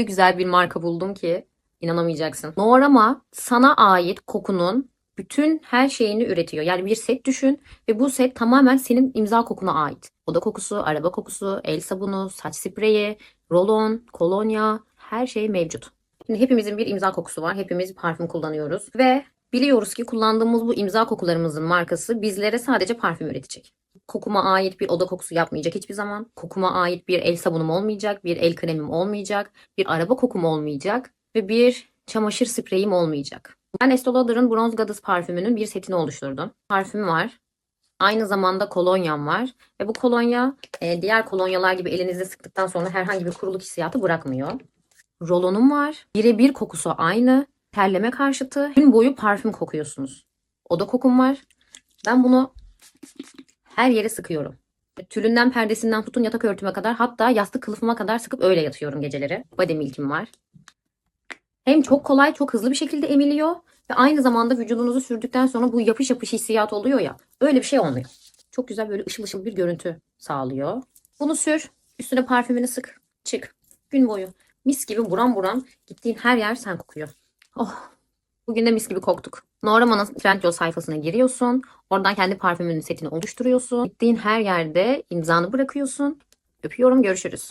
öyle güzel bir marka buldum ki inanamayacaksın. Noorama sana ait kokunun bütün her şeyini üretiyor. Yani bir set düşün ve bu set tamamen senin imza kokuna ait. Oda kokusu, araba kokusu, el sabunu, saç spreyi, rolon, kolonya her şey mevcut. Şimdi hepimizin bir imza kokusu var. Hepimiz parfüm kullanıyoruz ve biliyoruz ki kullandığımız bu imza kokularımızın markası bizlere sadece parfüm üretecek. Kokuma ait bir oda kokusu yapmayacak hiçbir zaman. Kokuma ait bir el sabunum olmayacak, bir el kremim olmayacak, bir araba kokum olmayacak ve bir çamaşır spreyim olmayacak. Ben Estee Lauder'ın Bronze Goddess parfümünün bir setini oluşturdum. Parfüm var. Aynı zamanda kolonyam var. Ve bu kolonya e, diğer kolonyalar gibi elinizde sıktıktan sonra herhangi bir kuruluk hissiyatı bırakmıyor. Rolonum var. Birebir kokusu aynı. Terleme karşıtı. Gün boyu parfüm kokuyorsunuz. Oda kokum var. Ben bunu her yere sıkıyorum. Tülünden perdesinden tutun yatak örtüme kadar hatta yastık kılıfıma kadar sıkıp öyle yatıyorum geceleri. Body milkim var. Hem çok kolay çok hızlı bir şekilde emiliyor ve aynı zamanda vücudunuzu sürdükten sonra bu yapış yapış hissiyat oluyor ya öyle bir şey olmuyor. Çok güzel böyle ışıl ışıl bir görüntü sağlıyor. Bunu sür üstüne parfümünü sık çık gün boyu mis gibi buram buram gittiğin her yer sen kokuyor. Oh bugün de mis gibi koktuk. Norama'nın Trendyol sayfasına giriyorsun. Oradan kendi parfümünün setini oluşturuyorsun. Gittiğin her yerde imzanı bırakıyorsun. Öpüyorum görüşürüz.